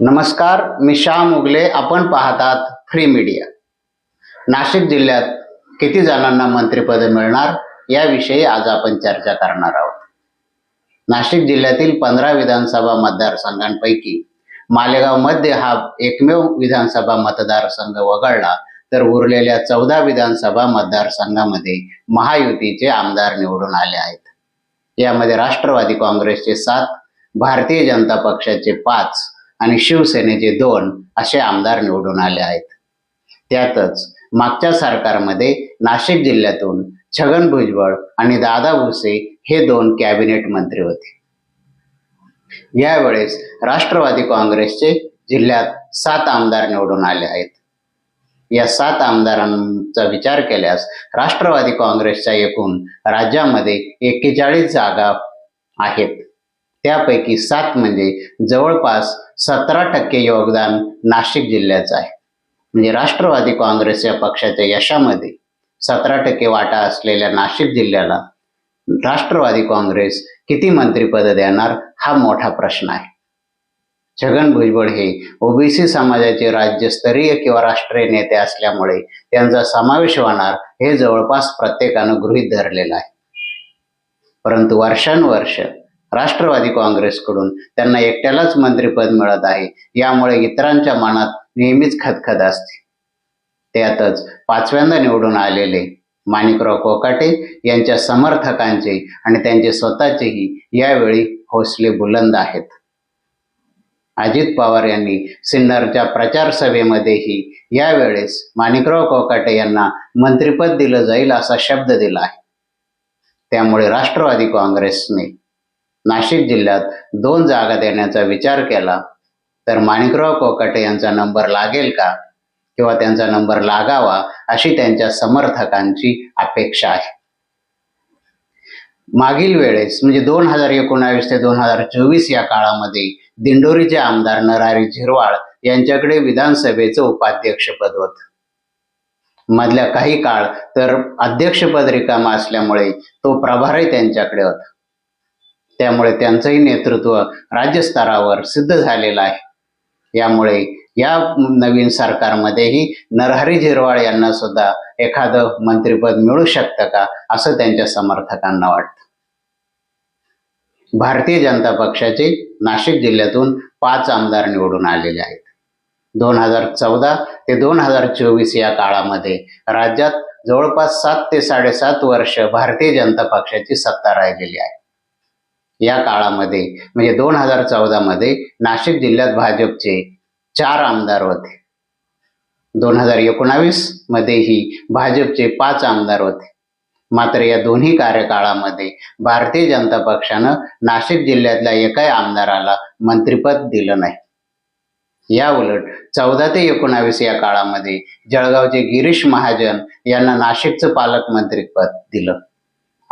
नमस्कार मी श्याम उगले. आपण पाहतात फ्री मीडिया नाशिक जिल्ह्यात किती जणांना मंत्रिपद मिळणार याविषयी आज आपण चर्चा करणार आहोत. नाशिक जिल्ह्यातील पंधरा विधानसभा मतदारसंघांपैकी मालेगाव मध्य हा एकमेव विधानसभा मतदारसंघ वगळला तर उरलेल्या चौदा विधानसभा मतदारसंघामध्ये महायुतीचे आमदार निवडून आले आहेत. यामध्ये राष्ट्रवादी काँग्रेसचे सात भारतीय जनता पक्षाचे पाच आणि शिवसेनेचे दोन असे आमदार निवडून आले आहेत. त्यातच मागच्या सरकारमध्ये नाशिक जिल्ह्यातून छगन भुजबळ आणि दादा भुसे हे दोन कॅबिनेट मंत्री होते. यावेळेस राष्ट्रवादी काँग्रेसचे जिल्ह्यात सात आमदार निवडून आले आहेत. या सात आमदारांचा विचार केल्यास राष्ट्रवादी काँग्रेसच्या एकूण राज्यामध्ये एक्केचाळीस जागा आहेत. त्यापैकी सात म्हणजे जवळपास सतरा टक्के योगदान नाशिक जिल्ह्याचं आहे. म्हणजे राष्ट्रवादी काँग्रेस या पक्षाच्या यशामध्ये सतरा टक्के वाटा असलेल्या नाशिक जिल्ह्याला राष्ट्रवादी काँग्रेस किती मंत्रिपद देणार हा मोठा प्रश्न आहे. छगन भुजबळ हे ओबीसी समाजाचे राज्यस्तरीय किंवा राष्ट्रीय नेते असल्यामुळे त्यांचा समावेश होणार हे जवळपास प्रत्येकानं गृहीत धरलेलं आहे. परंतु वर्षानुवर्ष राष्ट्रवादी काँग्रेसकडून त्यांना एकट्यालाच मंत्रिपद मिळत आहे. यामुळे इतरांच्या मनात नेहमीच खदखद असते. त्यातच पाचव्यांदा निवडून आलेले माणिकराव कोकाटे यांच्या समर्थकांचे आणि त्यांचे स्वतःचेही यावेळी हौसले बुलंद आहेत. अजित पवार यांनी सिन्नरच्या प्रचार सभेमध्येही यावेळेस माणिकराव कोकाटे यांना मंत्रिपद दिलं जाईल असा शब्द दिला आहे. त्यामुळे राष्ट्रवादी काँग्रेसने नाशिक जिल्ह्यात दोन जागा देण्याचा विचार केला तर माणिकराव कोकाटे यांचा नंबर लागेल का? किंवा त्यांचा नंबर लागावा अशी त्यांच्या समर्थकांची अपेक्षा आहे. मागील वेळेस म्हणजे दोन हजार एकोणावीस ते दोन हजार चोवीस या काळामध्ये दिंडोरीचे आमदार नरारी झिरवाळ यांच्याकडे विधानसभेचं उपाध्यक्षपद होत. मधल्या काही काळ तर अध्यक्षपद रिकामा असल्यामुळे तो प्रभारही त्यांच्याकडे होता. त्यामुळे त्यांचंही नेतृत्व राज्यस्तरावर सिद्ध झालेलं आहे. यामुळे या नवीन सरकारमध्येही नरहरी झिरवाळ यांना सुद्धा एखादं मंत्रिपद मिळू शकतं का असं त्यांच्या समर्थकांना वाटतं. भारतीय जनता पक्षाचे नाशिक जिल्ह्यातून पाच आमदार निवडून आलेले आहेत. दोन हजार चौदा ते दोन हजार चोवीस या काळामध्ये राज्यात जवळपास सात ते साडेसात वर्ष भारतीय जनता पक्षाची सत्ता राहिलेली आहे. या काळामध्ये म्हणजे दोन हजार चौदा मध्ये नाशिक जिल्ह्यात भाजपचे चार आमदार होते. दोन हजार एकोणावीस मध्येही भाजपचे पाच आमदार होते. मात्र या दोन्ही कार्यकाळामध्ये भारतीय जनता पक्षानं नाशिक जिल्ह्यातल्या एकाही आमदाराला मंत्रिपद दिलं नाही. या उलट चौदा ते एकोणावीस या काळामध्ये जळगावचे गिरीश महाजन यांना नाशिकचं पालकमंत्रीपद दिलं.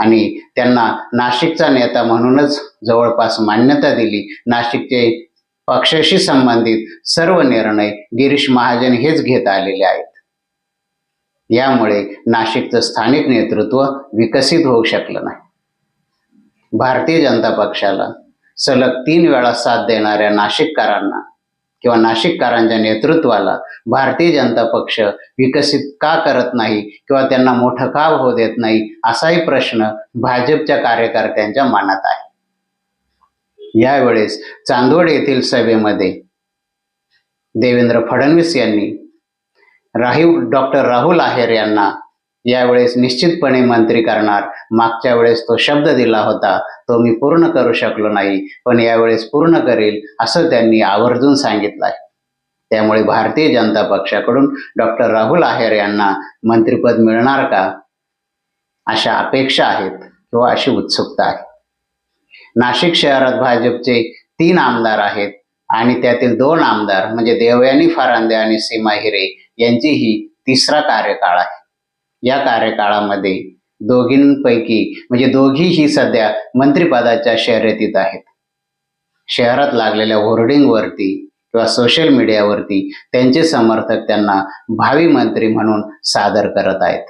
आणि त्यांना नाशिकचा नेता म्हणूनच जवळपास मान्यता दिली. नाशिकचे पक्षाशी संबंधित सर्व निर्णय गिरीश महाजन हेच घेत आलेले आहेत. यामुळे नाशिकचं स्थानिक नेतृत्व विकसित होऊ शकलं नाही. भारतीय जनता पक्षाला सलग तीन वेळा साथ देणाऱ्या नाशिककारांना किंवा नाशिककारांच्या नेतृत्वाला भारतीय जनता पक्ष विकसित का करत नाही किंवा त्यांना मोठं का होऊ देत नाही असाही प्रश्न भाजपच्या कार्यकर्त्यांच्या मनात आहे. यावेळेस चांदवड येथील सभेमध्ये देवेंद्र फडणवीस यांनी राहीव डॉक्टर राहुल आहेर यांना यावेळेस निश्चितपणे मंत्री करणार. मागच्या वेळेस तो शब्द दिला होता तो मी पूर्ण करू शकलो नाही पण यावेळेस पूर्ण करेल असं त्यांनी आवर्जून सांगितलं आहे. त्यामुळे भारतीय जनता पक्षाकडून डॉक्टर राहुल आहेर यांना मंत्रिपद मिळणार का? अशा अपेक्षा आहेत किंवा अशी उत्सुकता आहे. नाशिक शहरात भाजपचे तीन आमदार आहेत आणि त्यातील दोन आमदार म्हणजे देवयानी फारांदे आणि सीमा हिरे यांचीही तिसरा कार्यकाळ आहे. या कार्यकाळामध्ये दोघींपैकी म्हणजे दोघीही सध्या मंत्रिपदाच्या शर्यतीत आहेत. शहरात लागलेल्या होर्डिंगवरती किंवा सोशल मीडियावरती त्यांचे समर्थक त्यांना भावी मंत्री म्हणून सादर करत आहेत.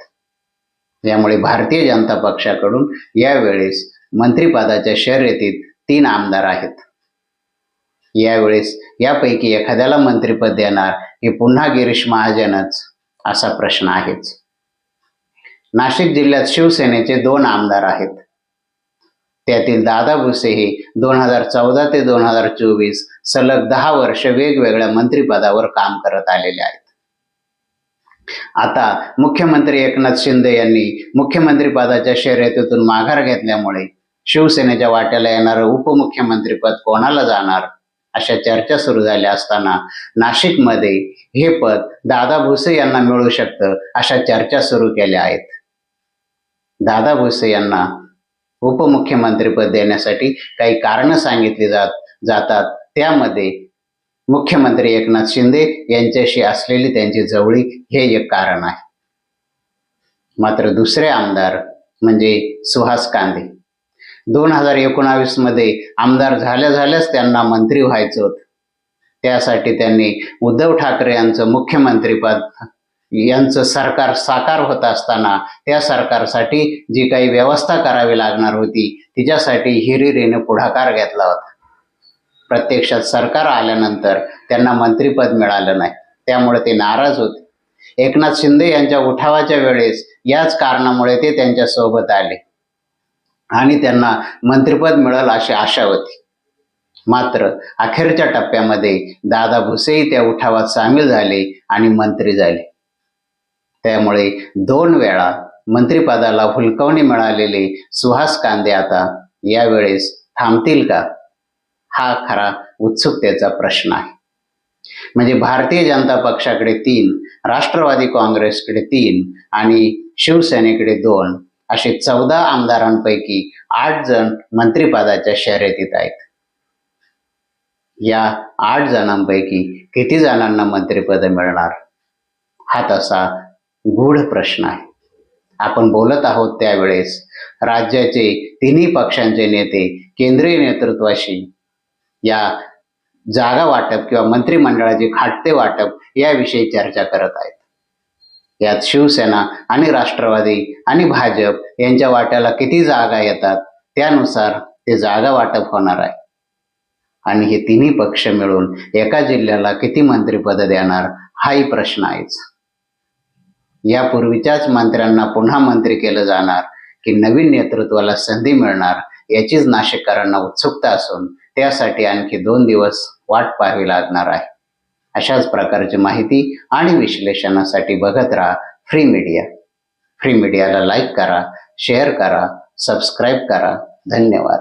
यामुळे भारतीय जनता पक्षाकडून यावेळेस मंत्रिपदाच्या शर्यतीत तीन आमदार आहेत. यावेळेस यापैकी एखाद्याला मंत्रिपद देणार हे पुन्हा गिरीश महाजनच असा प्रश्न आहेच. नाशिक जिल्ह्यात शिवसेनेचे दोन आमदार आहेत. त्यातील दादा भुसे हे दोन हजार चौदा ते दोन हजार चोवीस सलग दहा वर्ष वेगवेगळ्या मंत्रिपदावर काम करत आलेले आहेत. आता मुख्यमंत्री एकनाथ शिंदे यांनी मुख्यमंत्रीपदाच्या शर्यतीतून माघार घेतल्यामुळे शिवसेनेच्या वाट्याला येणारं उपमुख्यमंत्रीपद कोणाला जाणार अशा चर्चा सुरू झाल्या असताना नाशिकमध्ये हे पद दादा भुसे यांना मिळू शकतं अशा चर्चा सुरू केल्या आहेत. दादा भुसे यांना उपमुख्यमंत्रीपद देण्यासाठी काही कारणं सांगितली जात जातात. त्यामध्ये मुख्यमंत्री एकनाथ शिंदे यांच्याशी असलेली त्यांची जवळी हे एक कारण आहे. मात्र दुसरे आमदार म्हणजे सुहास कांदे. दोन हजार एकोणावीसमध्ये आमदार झाल्या झाल्याच त्यांना मंत्री व्हायचं होतं. त्यासाठी त्यांनी उद्धव ठाकरे यांचं मुख्यमंत्रीपद यांचं सरकार साकार होत असताना त्या सरकारसाठी जी काही व्यवस्था करावी लागणार होती तिच्यासाठी हिरिरीने पुढाकार घेतला होता. प्रत्यक्षात सरकार आल्यानंतर त्यांना मंत्रिपद मिळालं नाही. त्यामुळे ते नाराज होते. एकनाथ शिंदे यांच्या उठावाच्या वेळेस याच कारणामुळे ते त्यांच्यासोबत आले. आणि त्यांना मंत्रिपद मिळेल अशी आशा होती. मात्र अखेरच्या टप्प्यामध्ये दादा भुसेही त्या उठावात सामील झाले आणि मंत्री झाले. त्यामुळे दोन वेळा मंत्रिपदाला हुलकवणी मिळालेले सुहास कांदे आता यावेळेस थांबतील का? हा खरा उत्सुकतेचा प्रश्न आहे. म्हणजे भारतीय जनता पक्षाकडे तीन राष्ट्रवादी काँग्रेसकडे तीन आणि शिवसेनेकडे दोन असे चौदा आमदारांपैकी आठ जण मंत्रिपदाच्या शर्यतीत आहेत. या आठ जणांपैकी किती जणांना मंत्रिपद मिळणार? हा तसा गूढ प्रश्न आहे. आपण बोलत आहोत त्यावेळेस राज्याचे तिन्ही पक्षांचे नेते केंद्रीय नेतृत्वाशी या जागा वाटप किंवा मंत्रिमंडळाचे खाटते वाटप याविषयी चर्चा करत आहेत. यात शिवसेना आणि राष्ट्रवादी आणि भाजप यांच्या वाट्याला किती जागा येतात त्यानुसार ते जागा वाटप होणार आहे. आणि हे तिन्ही पक्ष मिळून एका जिल्ह्याला किती मंत्रिपद देणार हाही प्रश्न आहेच. यापूर्वीच्याच मंत्र्यांना पुन्हा मंत्री केलं जाणार की नवीन नेतृत्वाला संधी मिळणार याचीच नाशिककरांना उत्सुकता असून त्यासाठी आणखी दोन दिवस वाट पाहावी लागणार आहे. अशाच प्रकारची माहिती आणि विश्लेषणासाठी बघत राहा फ्री मीडिया. फ्री मीडियाला लाईक करा शेअर करा सबस्क्राईब करा. धन्यवाद.